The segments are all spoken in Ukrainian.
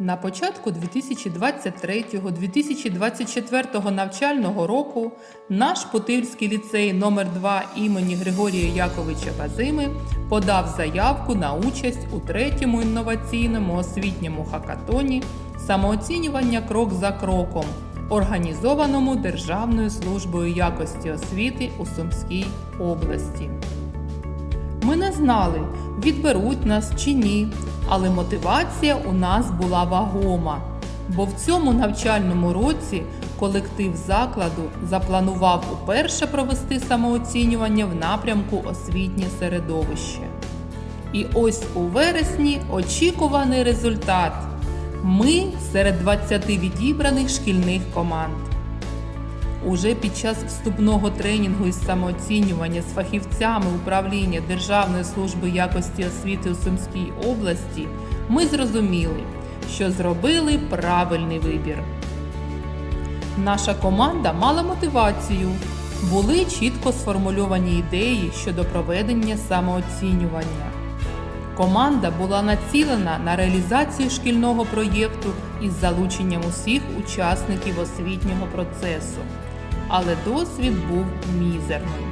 На початку 2023-2024 навчального року наш Путильський ліцей номер 2 імені Григорія Яковича Базими подав заявку на участь у третьому інноваційному освітньому хакатоні самооцінювання крок за кроком, організованому Державною службою якості освіти у Сумській області. Ми не знали, відберуть нас чи ні, але мотивація у нас була вагома. Бо в цьому навчальному році колектив закладу запланував уперше провести самооцінювання в напрямку освітнє середовище. І ось у вересні очікуваний результат. Ми серед 20 відібраних шкільних команд. Уже під час вступного тренінгу із самооцінювання з фахівцями управління Державної служби якості освіти у Сумській області ми зрозуміли, що зробили правильний вибір. Наша команда мала мотивацію, були чітко сформульовані ідеї щодо проведення самооцінювання. Команда була націлена на реалізацію шкільного проєкту із залученням усіх учасників освітнього процесу, але досвід був мізерним.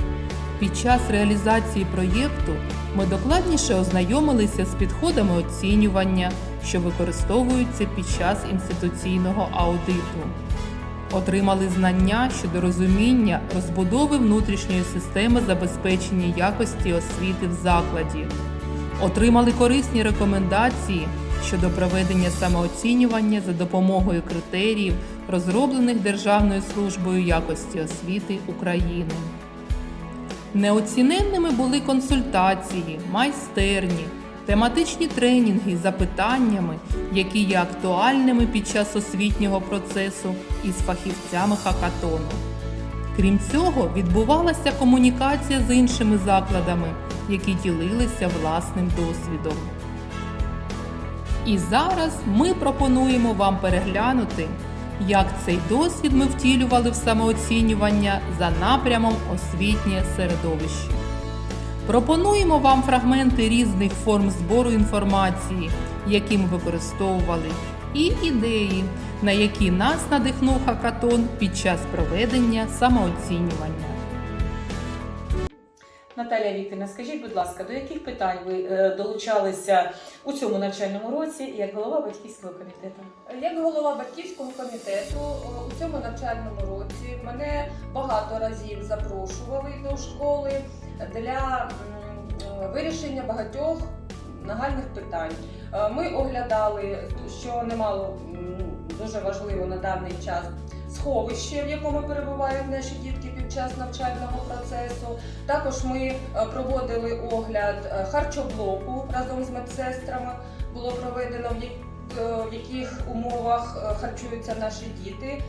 Під час реалізації проєкту ми докладніше ознайомилися з підходами оцінювання, що використовуються під час інституційного аудиту. Отримали знання щодо розуміння розбудови внутрішньої системи забезпечення якості освіти в закладі отримали корисні рекомендації щодо проведення самооцінювання за допомогою критеріїв, розроблених Державною службою якості освіти України. Неоціненними були консультації, майстерні, тематичні тренінги з запитаннями, які є актуальними під час освітнього процесу із фахівцями хакатону. Крім цього, відбувалася комунікація з іншими закладами, які ділилися власним досвідом. І зараз ми пропонуємо вам переглянути, як цей досвід ми втілювали в самооцінювання за напрямом освітнє середовище. Пропонуємо вам фрагменти різних форм збору інформації, які ми використовували, і ідеї, на які нас надихнув хакатон під час проведення самооцінювання. Наталія Вікторівна, скажіть, будь ласка, до яких питань ви е, долучалися у цьому навчальному році як голова батьківського комітету? Як голова батьківського комітету е, у цьому навчальному році мене багато разів запрошували до школи для вирішення багатьох нагальних питань. Е, Ми оглядали, що немало дуже важливо на даний час сховище, в якому перебувають наші дітки під час навчального процесу. Також ми е, проводили огляд е, харчоблоку разом з медсестрами. Було проведено в е, яких умовах харчуються наші діти.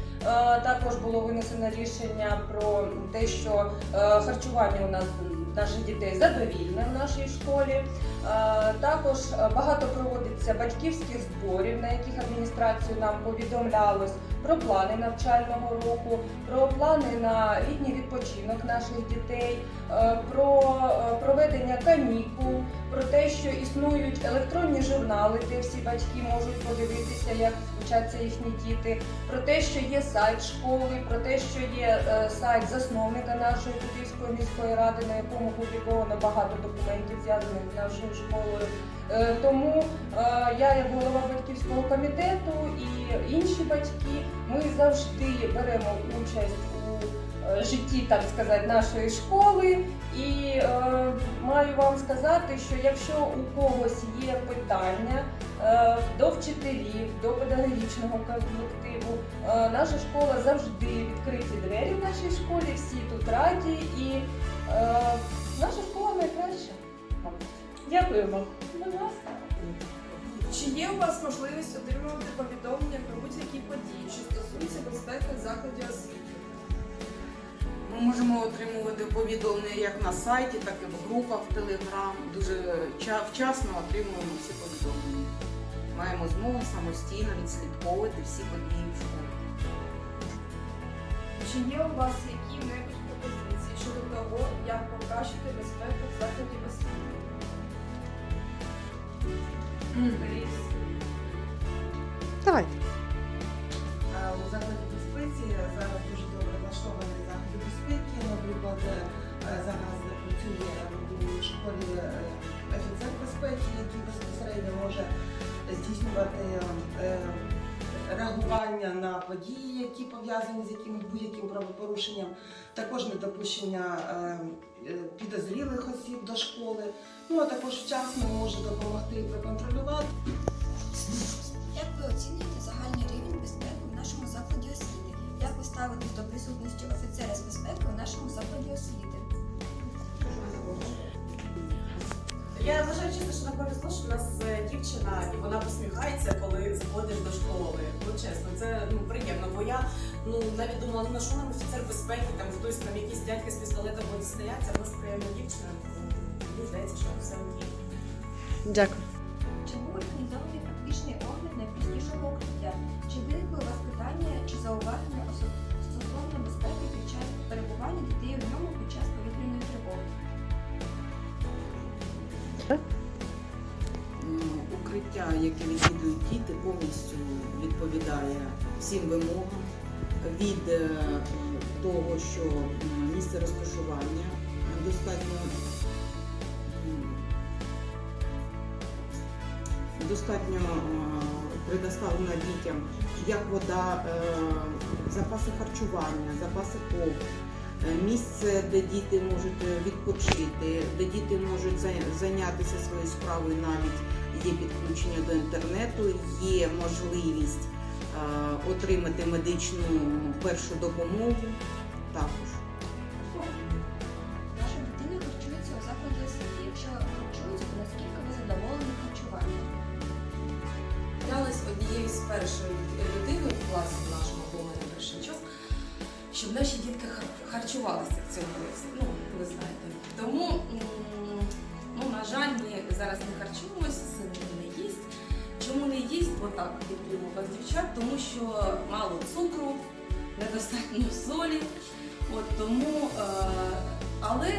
Також було винесено рішення про те, що харчування у нас наших дітей задовільне в нашій школі. Е, Також е, багато проводиться батьківських зборів, на яких адміністрацію нам повідомлялось про плани навчального року, про плани на літній відпочинок наших дітей, е, про проведення канікул, про те, що існують електронні журнали, де всі батьки можуть подивитися, як вчаться їхні діти, про те, що є сайт школи, про те, що є сайт засновника нашої Кутівської міської ради, на якому публіковано багато документів, зв'язаних з нашою школою. Е, Тому е, я, як голова батьківського комітету і інші батьки, ми завжди беремо участь у е, житті, так сказати, нашої школи. І маю вам сказати, що якщо у когось є питання до вчителів, до педагогічного колективу, наша школа завжди відкриті двері в нашій школі, всі тут раді, і е, наша школа найкраща. Дякуємо. Будь ласка. Чи є у вас можливість отримувати повідомлення про будь-які події, що стосуються безпеки закладів освіти? Ми можемо отримувати повідомлення як на сайті, так і в групах в Телеграм. Дуже вчасно отримуємо всі повідомлення. Маємо змогу самостійно відслідковувати всі події в школі. Чи є у вас того, як покращити безпеку закладів освіти? Ліс. Давайте. У закладі безпеці зараз дуже добре влаштовані заходи безпеки. Наприклад, е, зараз працює у школі е, офіцер безпеки, який безпосередньо може здійснювати е, реагування на події, які пов'язані з якимось будь-яким правопорушенням, також недопущення е, е, підозрілих осіб до школи. Ну а також вчасно може допомогти проконтролювати. Як ви оцінюєте загальний рівень безпеки в нашому закладі освіти? Як ви ставитесь до присутності офіцера з безпеки у нашому закладі освіти? Я вважаю чесно, що нам повезло, що в нас е, дівчина і вона посміхається, коли заходиш до школи. Ну чесно, це ну приємно. Бо я ну навіть думала, ну на що нам офіцер безпеки, там хтось там якісь дядьки з пістолетом буде стояти, а в нас приємна дівчина. Ну, Мені здається, що все окей. Дякую. Чи був організований практичний огляд найпростішого укриття? Чи виникли у вас питання чи зауваження осо- стосовно безпеки під час перебування дітей у ньому під час повітряної тривоги? Укриття, яке відвідують діти, повністю відповідає всім вимогам від е, того, що місце розташування достатньо достатньо е, предоставлено дітям як вода, е, запаси харчування, запаси пов, місце, де діти можуть е, відпочити, де діти можуть зайнятися своєю справою навіть є підключення до інтернету, є можливість е, отримати медичну першу допомогу також.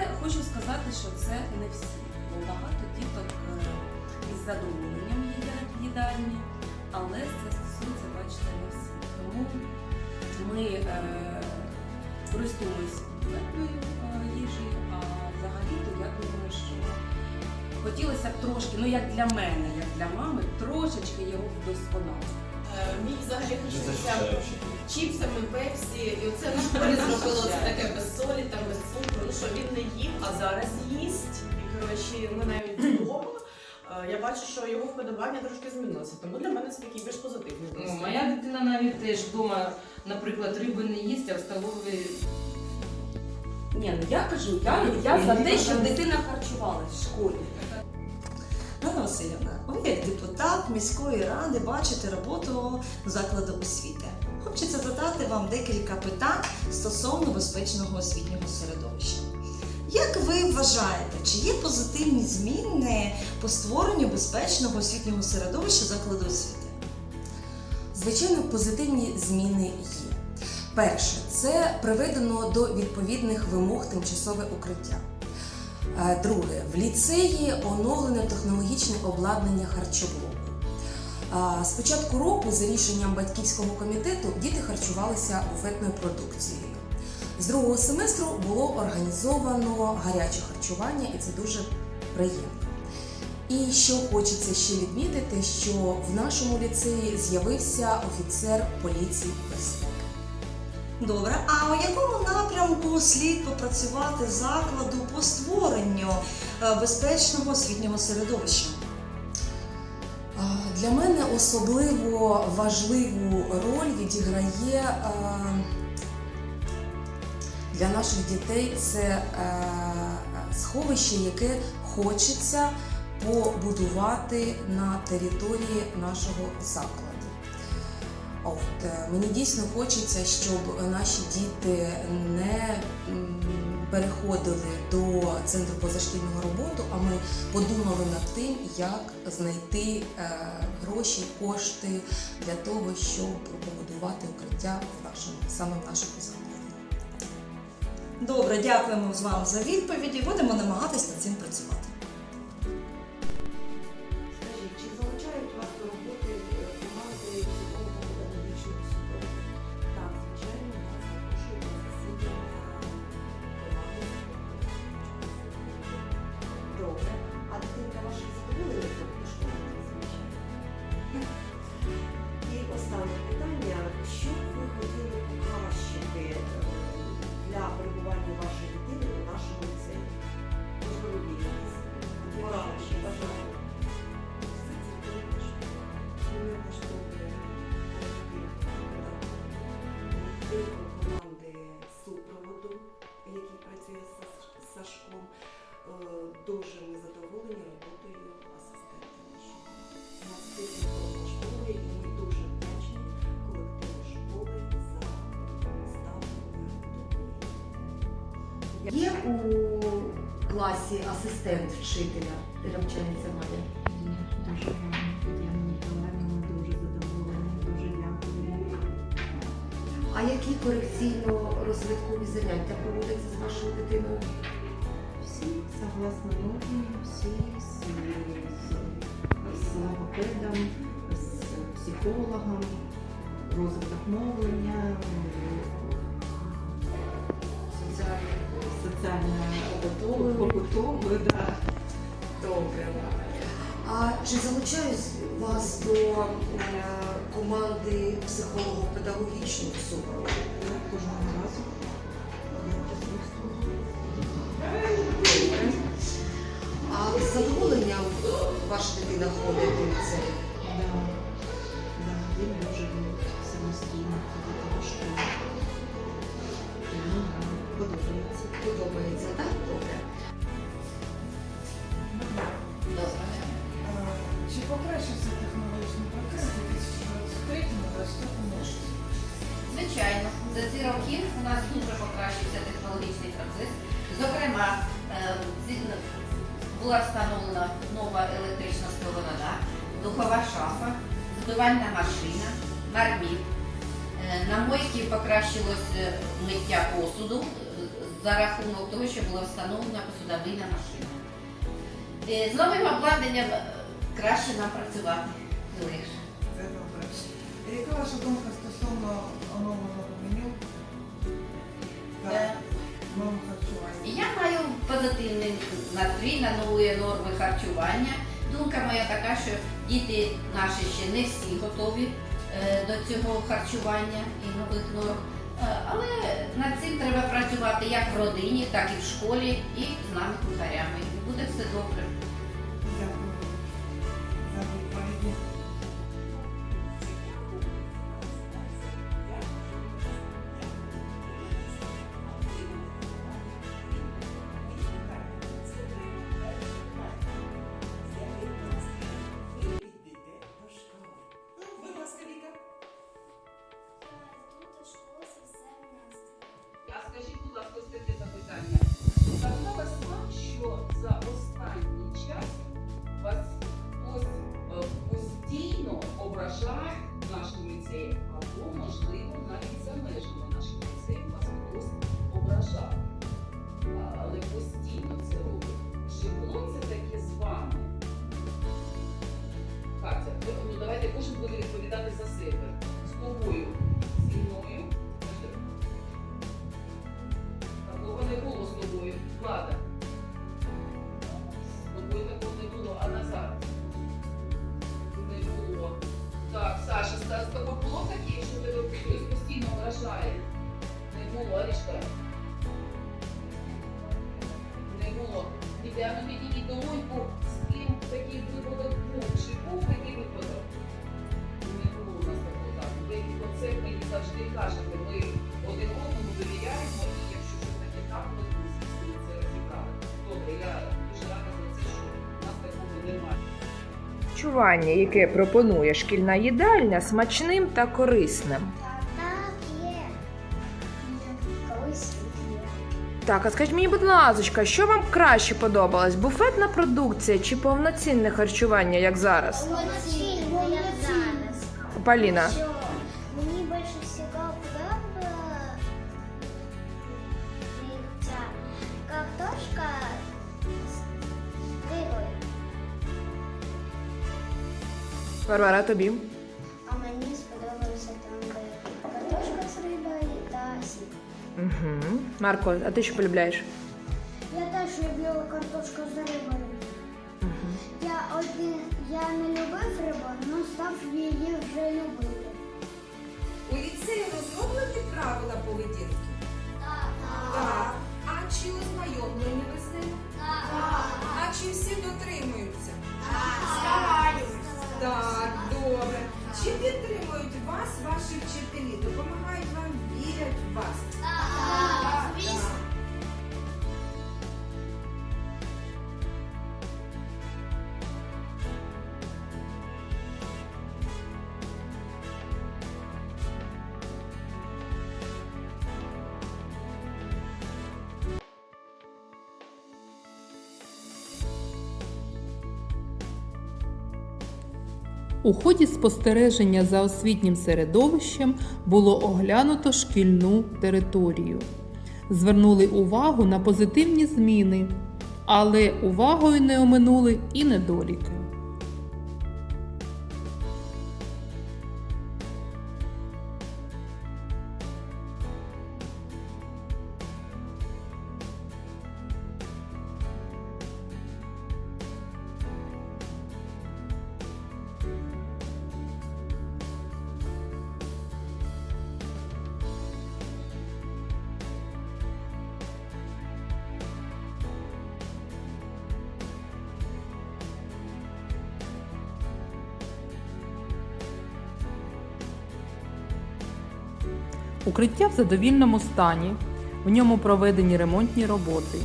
Але хочу сказати, що це не всі. Бо багато діток е, із задоволенням їдять в їдальні, але це стосується, бачите, не всі. Тому ми е, користуємось легкою е, їжею, а взагалі-то я думаю, що хотілося б трошки, ну як для мене, як для мами, трошечки його вдосконалити. Е, Мій взагалі харчується чіпсами, пепсі, і оце школі зробило це таке без солі, там без цукру. Ну що він не їв, а зараз їсть. І коротше, ми навіть вдома. е, Я бачу, що його вподобання трошки змінилося, тому для мене це такий більш позитивний Ну, моя дитина навіть теж вдома, наприклад, риби не їсть, а в столові. Ні, ну я кажу, я, я за те, щоб дитина харчувалась в школі. Ганна Васильівна, ви як депутат міської ради бачите роботу закладу освіти. Хочеться задати вам декілька питань стосовно безпечного освітнього середовища. Як ви вважаєте, чи є позитивні зміни по створенню безпечного освітнього середовища закладу освіти? Звичайно, позитивні зміни є. Перше, це приведено до відповідних вимог тимчасове укриття. Е, Друге, в ліцеї оновлене технологічне обладнання харчового. З початку року, за рішенням батьківського комітету, діти харчувалися буфетною продукцією. З другого семестру було організовано гаряче харчування, і це дуже приємно. І що хочеться ще відмітити, що в нашому ліцеї з'явився офіцер поліції безпеки. Добре, а у якому напрямку слід попрацювати закладу по створенню е, безпечного освітнього середовища? Для мене особливо важливу роль відіграє для наших дітей це е, сховище, яке хочеться побудувати на території нашого закладу. От, е, мені дійсно хочеться, щоб наші діти не переходили до центру позашкільного роботу, а ми подумали над тим, як знайти е, гроші, кошти для того, щоб побудувати укриття в нашому саме в нашому закладі. Добре, дякуємо з вам за відповіді. Будемо намагатися над цим працювати. Асистент вчителя, де навчається Маня? Дуже Миколаївна, ми дуже задоволені, дуже дякуємо. А які корекційно-розвиткові заняття проводяться з вашою дитиною? Всі согласно нормі, всі з, з логопедом, з психологом, розвиток мовлення, соціальне побутове? Добре. А чи залучають вас до е, команди психолого-педагогічного супроводу? Кожного разу подобається. Так? Добре. Добре. Чи покращився технологічний процес у 2023-2024 році? Звичайно, за ці роки у нас дуже покращився технологічний процес. Зокрема, е, була встановлена нова електрична сковорода, духова шафа, збивальна машина, марміт. Е, На мойці покращилось е, миття посуду за рахунок того, що була встановлена посудовийна машина. Е, З новим обладнанням е, краще нам працювати легше. Це добре. Яка ваша думка стосовно оновленого меню та Е, харчування? Я маю позитивний настрій на нові норми харчування. Думка моя така, що діти наші ще не всі готові е, до цього харчування і нових норм. Е, Але над цим треба працювати як в родині, так і в школі, і з нами кухарями. Буде все добре. Дякую за відповіді. Скажіть, будь ласка, ось таке запитання. Згадалось вам, що за останній час вас хтось е, постійно ображає в нашому ліцеї, або, можливо, навіть за межами нашого ліцею вас хтось ображав. Але постійно це робить. Чи було це таке з вами? Катя, ну давайте кожен буде відповідати за себе. З тобою, Харчування, яке пропонує шкільна їдальня, смачним та корисним. Так, є. Колись є. Так, а скажіть мені, будь ласка, що вам краще подобалось? Буфетна продукція чи повноцінне харчування, як зараз? Як зараз. Поліна. Мені більше всього подобається Варвара, тобі. А мені сподобалося там, де картошка з рибою та сік. Угу. Марко, а ти що полюбляєш? Я теж люблю картошку з рибою. Угу. Я один я не любив рибу, але став її вже любити. У ліцеї розроблені правила поведінки? Так. А чи ознайомлені ви з ними? А чи всі дотримуються? Так, добре. Чи підтримують У ході спостереження за освітнім середовищем було оглянуто шкільну територію. Звернули увагу на позитивні зміни, але увагою не оминули і недоліки. Укриття в задовільному стані, в ньому проведені ремонтні роботи.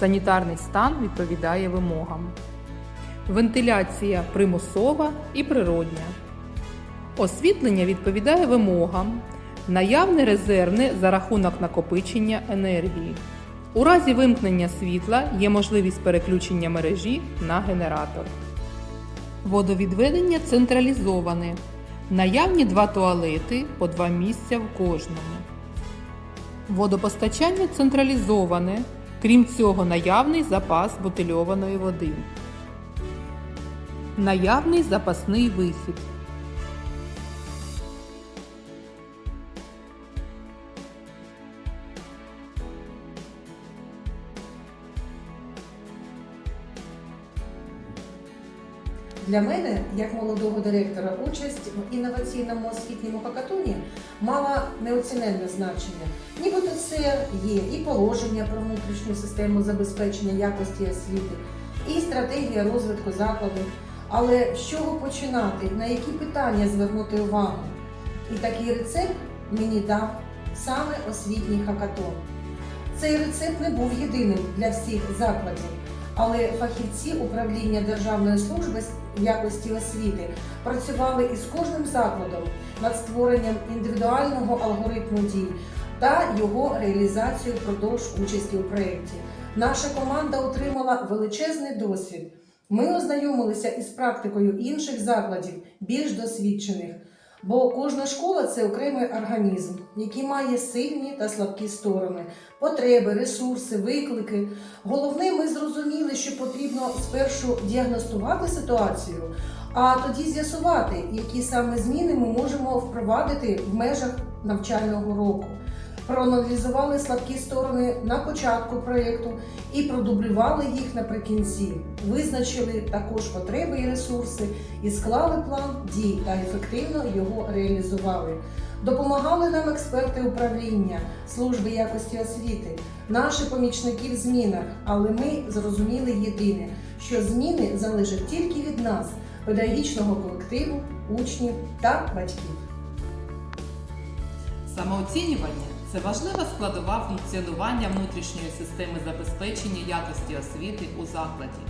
Санітарний стан відповідає вимогам. Вентиляція примусова і природня. Освітлення відповідає вимогам. Наявне резервне за рахунок накопичення енергії. У разі вимкнення світла є можливість переключення мережі на генератор. Водовідведення централізоване. Наявні два туалети по два місця в кожному. Водопостачання централізоване. Крім цього, наявний запас бутильованої води. Наявний запасний вихід. Для мене, як молодого директора, участь в інноваційному освітньому хакатоні мала неоціненне значення. Нібито це є і положення про внутрішню систему забезпечення якості освіти, і стратегія розвитку закладу. Але з чого починати, на які питання звернути увагу? І такий рецепт мені дав саме освітній хакатон. Цей рецепт не був єдиним для всіх закладів. Але фахівці управління Державної служби якості освіти працювали із кожним закладом над створенням індивідуального алгоритму дій та його реалізацією впродовж участі у проєкті. Наша команда отримала величезний досвід. Ми ознайомилися із практикою інших закладів, більш досвідчених. Бо кожна школа це окремий організм, який має сильні та слабкі сторони, потреби, ресурси, виклики. Головне, ми зрозуміли, що потрібно спершу діагностувати ситуацію, а тоді з'ясувати, які саме зміни ми можемо впровадити в межах навчального року. Проаналізували слабкі сторони на початку проєкту і продублювали їх наприкінці. Визначили також потреби і ресурси і склали план дій та ефективно його реалізували. Допомагали нам експерти управління служби якості освіти, наші помічники в змінах. Але ми зрозуміли єдине, що зміни залежать тільки від нас, педагогічного колективу, учнів та батьків. Самооцінювання це важлива складова функціонування внутрішньої системи забезпечення якості освіти у закладі.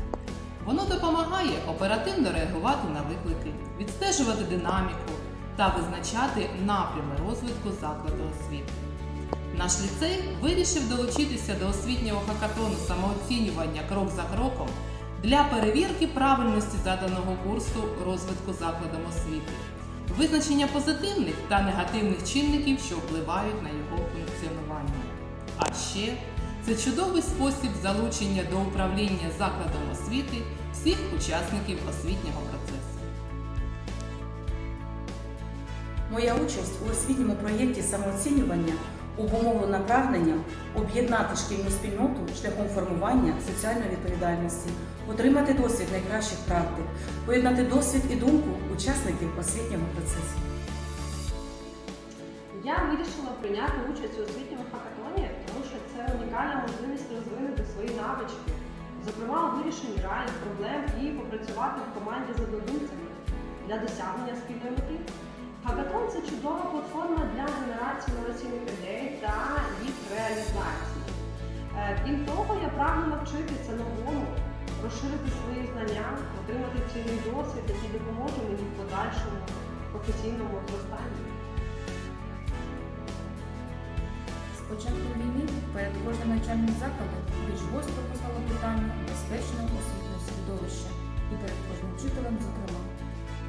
Воно допомагає оперативно реагувати на виклики, відстежувати динаміку та визначати напрями розвитку закладу освіти. Наш ліцей вирішив долучитися до освітнього хакатону самооцінювання крок за кроком для перевірки правильності заданого курсу розвитку закладом освіти визначення позитивних та негативних чинників, що впливають на його функціонування. А ще це чудовий спосіб залучення до управління закладом освіти всіх учасників освітнього процесу. Моя участь у освітньому проєкті самооцінювання обумовлена прагненням об'єднати шкільну спільноту шляхом формування соціальної відповідальності, отримати досвід найкращих практик, поєднати досвід і думку учасників освітнього процесу. Я вирішила прийняти участь у освітньому хакатоні, тому що це унікальна можливість розвинути свої навички, зокрема у вирішенні реальних проблем і попрацювати в команді з однодумцями для досягнення спільної мети. Хакатон це чудова платформа для генерації інноваційних ідей та їх реалізації. Е, Крім того, я прагну навчитися новому, розширити свої знання, отримати цінний досвід, який допоможе мені в подальшому професійному зростанні. З початку війни перед кожним навчальним закладом більш гостро постало питання безпечного освітнього середовища і перед кожним вчителем, зокрема.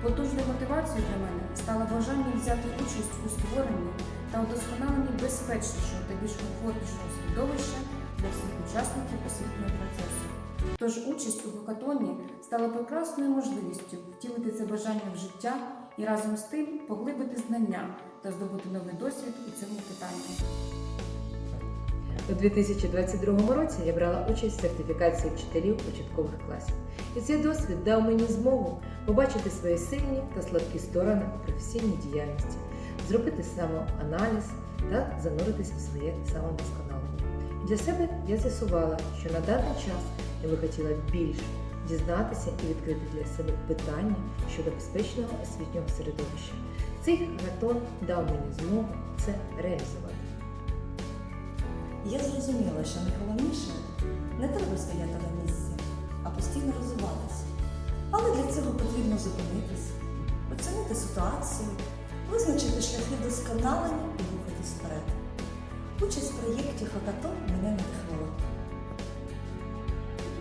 Потужною мотивацією для мене стало бажання взяти участь у створенні та удосконаленні безпечнішого та більш комфортнішого середовища для всіх учасників освітнього процесу. Тож участь у хакатоні стала прекрасною можливістю втілити це бажання в життя і разом з тим поглибити знання та здобути новий досвід у цьому питанні. У 2022 році я брала участь в сертифікації вчителів початкових класів. І цей досвід дав мені змогу побачити свої сильні та слабкі сторони у професійній діяльності, зробити самоаналіз та зануритися в своє самовдосконалення. І для себе я з'ясувала, що на даний час я би хотіла більше дізнатися і відкрити для себе питання щодо безпечного освітнього середовища. Цей хакатон дав мені змогу це реалізувати. Я зрозуміла, що найголовніше не треба стояти на місці, а постійно розвиватися. Але для цього потрібно зупинитися, оцінити ситуацію, визначити шляхи досконалення і рухатись вперед. Участь в проєкті Хакатон мене надихнула.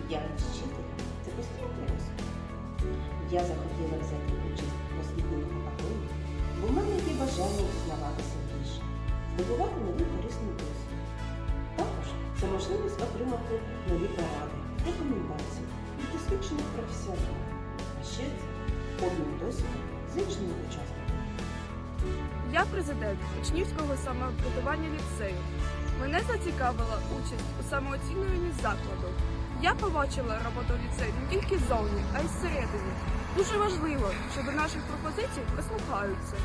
Діяльність вчителя це постійний розвиток. Я захотіла взяти участь в освітньому хакатоні, бо в мене є бажання дізнаватися більше, здобувати новий корисний досвід. Це можливість отримати нові поради, рекомендації від досвідчених професіоналів. А ще обмін досвідом з іншими учасниками. Я президент учнівського самоврядування ліцею. Мене зацікавила участь у самооцінюванні закладу. Я побачила роботу ліцею не тільки ззовні, а й зсередини. Дуже важливо, що до наших пропозицій прислухаються.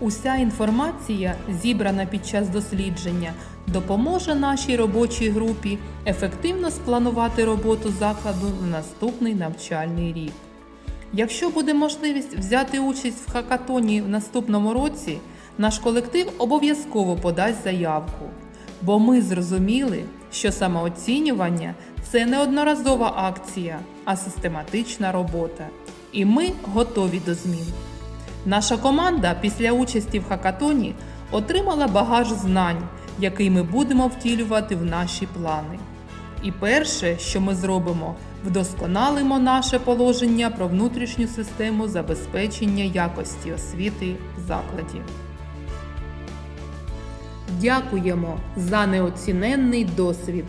Уся інформація, зібрана під час дослідження, допоможе нашій робочій групі ефективно спланувати роботу закладу на наступний навчальний рік. Якщо буде можливість взяти участь в хакатоні в наступному році, наш колектив обов'язково подасть заявку, бо ми зрозуміли, що самооцінювання це не одноразова акція, а систематична робота. І ми готові до змін. Наша команда після участі в хакатоні отримала багаж знань, який ми будемо втілювати в наші плани. І перше, що ми зробимо, вдосконалимо наше положення про внутрішню систему забезпечення якості освіти в закладі. Дякуємо за неоціненний досвід.